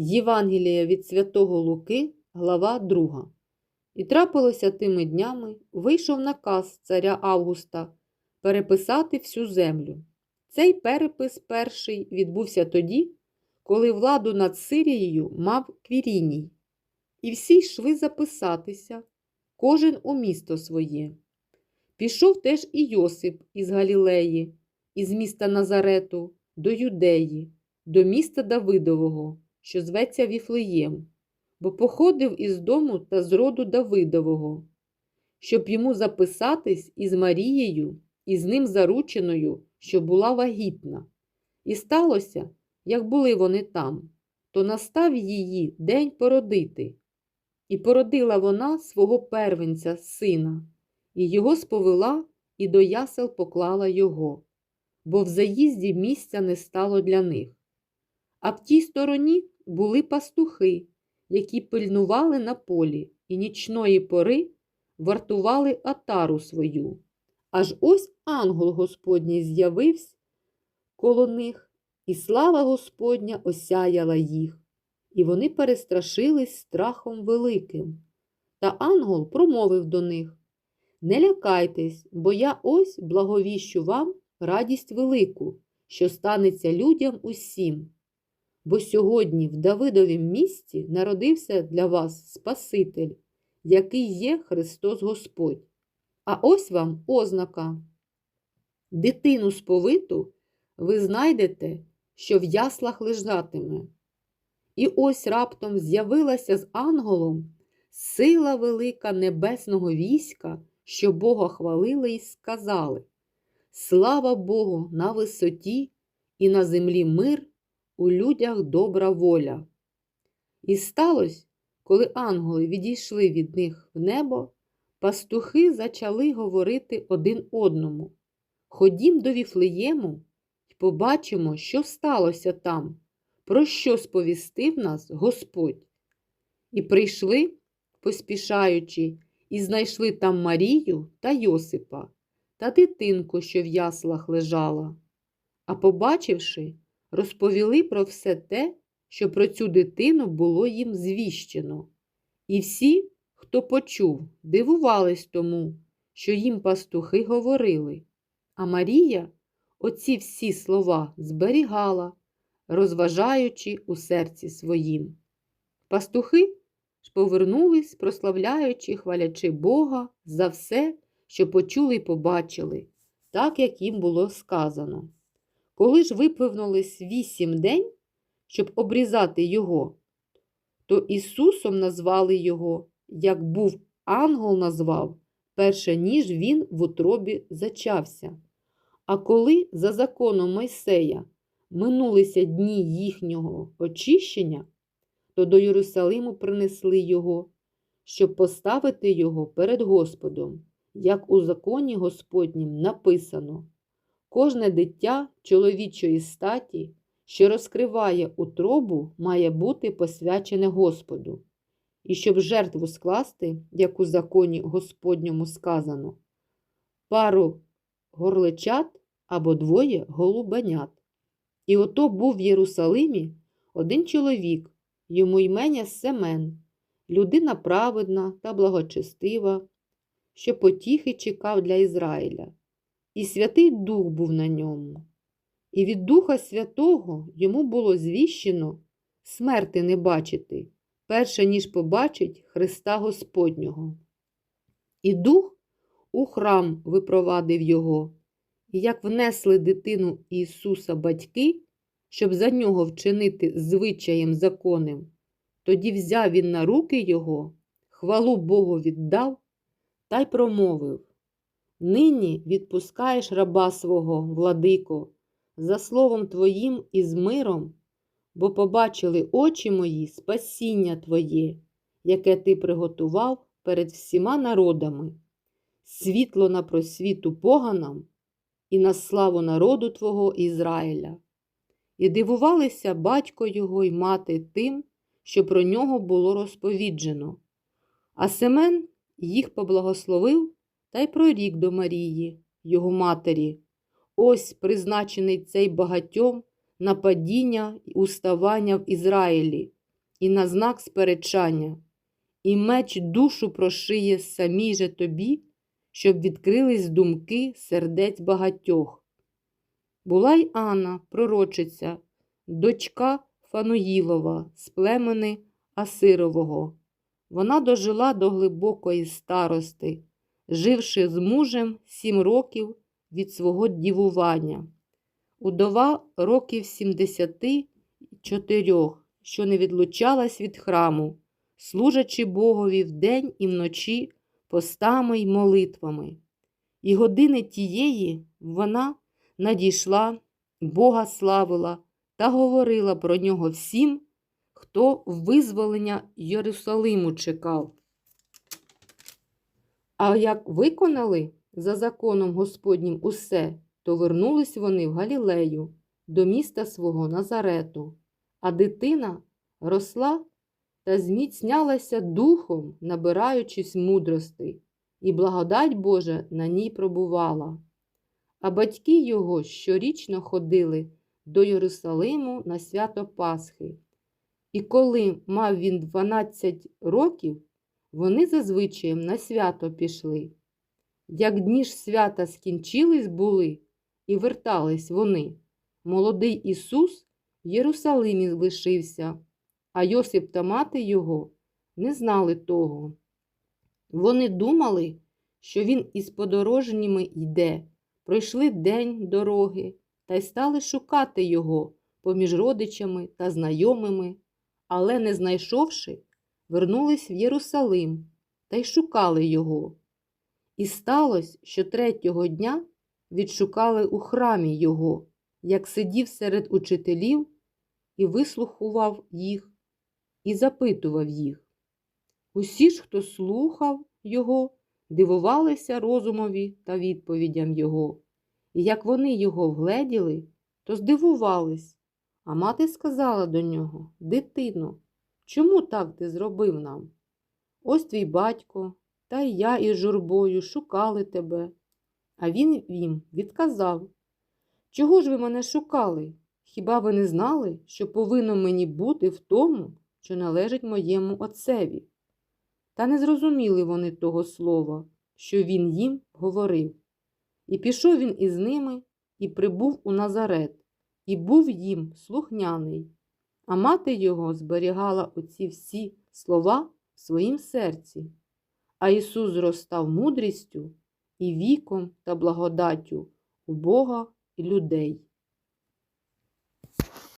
Євангелія від Святого Луки, глава 2. І трапилося тими днями, вийшов наказ царя Августа переписати всю землю. Цей перепис перший відбувся тоді, коли владу над Сирією мав Квіріній. І всі йшли записатися, кожен у місто своє. Пішов теж і Йосип із Галілеї, із міста Назарету, до Юдеї, до міста Давидового, що зветься Віфлеєм, бо походив із дому та з роду Давидового, щоб йому записатись із Марією, і з ним зарученою, що була вагітна. І сталося, як були вони там, то настав її день породити. І породила вона свого первенця, сина, і його сповела, і до ясел поклала його, бо в заїзді місця не стало для них. А в тій стороні були пастухи, які пильнували на полі і нічної пори вартували атару свою. Аж ось ангел Господній з'явився коло них, і слава Господня осяяла їх, і вони перестрашились страхом великим. Та ангел промовив до них Не лякайтесь, бо я ось благовіщу вам радість велику, що станеться людям усім. Бо сьогодні в Давидовім місті народився для вас Спаситель, який є Христос Господь. А ось вам ознака. Дитину сповиту ви знайдете, що в яслах лежатиме. І ось раптом з'явилася з ангелом сила велика небесного війська, що Бога хвалили й сказали: Слава Богу на висоті і на землі мир, у людях добра воля. І сталося, коли ангели відійшли від них в небо, пастухи зачали говорити один одному. Ходім до Віфлеєму і побачимо, що сталося там, про що сповістив нас Господь. І прийшли, поспішаючи, і знайшли там Марію та Йосипа та дитинку, що в яслах лежала. А побачивши, розповіли про все те, що про цю дитину було їм звіщено. І всі, хто почув, дивувались тому, що їм пастухи говорили. А Марія оці всі слова зберігала, розважаючи у серці своїм. Пастухи ж повернулись, прославляючи, хвалячи Бога за все, що почули й побачили, так як їм було сказано. Коли ж випевнулись вісім день, щоб обрізати його, то Ісусом назвали його, як був ангел назвав, перше ніж він в утробі зачався. А коли за законом Мойсея минулися дні їхнього очищення, то до Єрусалиму принесли його, щоб поставити його перед Господом, як у законі Господнім написано: кожне дитя чоловічої статі, що розкриває утробу, має бути посвячене Господу, і щоб жертву скласти, як у законі Господньому сказано, пару горличат або двоє голубенят. І ото був в Єрусалимі один чоловік, йому ймення Семен, людина праведна та благочестива, що потіхи чекав для Ізраїля, і Святий Дух був на ньому. І від Духа Святого йому було звіщено смерти не бачити, перше ніж побачить Христа Господнього. І Дух у храм випровадив його, і як внесли дитину Ісуса батьки, щоб за нього вчинити звичаєм законним, тоді взяв він на руки його, хвалу Богу віддав та й промовив: Нині відпускаєш раба свого, владико, за словом Твоїм і з миром, бо побачили очі мої спасіння Твоє, яке Ти приготував перед всіма народами, світло на просвіту поганам і на славу народу Твого Ізраїля. І дивувалися батько його й мати тим, що про нього було розповіджено. А Семен їх поблагословив та й прорік до Марії, його матері. Ось призначений цей багатьом на падіння і уставання в Ізраїлі, і на знак сперечання, і меч душу прошиє самій же тобі, щоб відкрились думки сердець багатьох. Була й Анна, пророчиця, дочка Фануїлова з племени Асирового. Вона дожила до глибокої старости, живши з мужем сім років від свого дівування. Удова років 74, що не відлучалась від храму, служачи Богові вдень і вночі постами й молитвами. І години тієї вона надійшла, Бога славила та говорила про нього всім, хто визволення Єрусалиму чекав. А як виконали за законом Господнім усе, то вернулись вони в Галілею, до міста свого Назарету, а дитина росла та зміцнялася духом, набираючись мудрости, і благодать Божа на ній пробувала. А батьки його щорічно ходили до Єрусалиму на свято Пасхи. І коли мав він 12 років, вони зазвичай на свято пішли. Як дні ж свята скінчились були, і вертались вони, молодий Ісус в Єрусалимі лишився, а Йосип та мати його не знали того. Вони думали, що він із подорожніми йде, пройшли день дороги та й стали шукати його поміж родичами та знайомими, але, не знайшовши, вернулись в Єрусалим та й шукали його. І сталося, що третього дня відшукали у храмі його, як сидів серед учителів і вислухував їх, і запитував їх. Усі ж, хто слухав його, дивувалися розумові та відповідям його, і як вони його вгледіли, то здивувались. А мати сказала до нього Дитино, чому так ти зробив нам? Ось твій батько, та й я із журбою шукали тебе. А він їм відказав Чого ж ви мене шукали? Хіба ви не знали, що повинно мені бути в тому, що належить моєму отцеві? Та не зрозуміли вони того слова, що він їм говорив. І пішов він із ними і прибув у Назарет, і був їм слухняний, а мати його зберігала оці всі слова в своїм серці. А Ісус зростав мудрістю і віком та благодаттю у Бога і людей.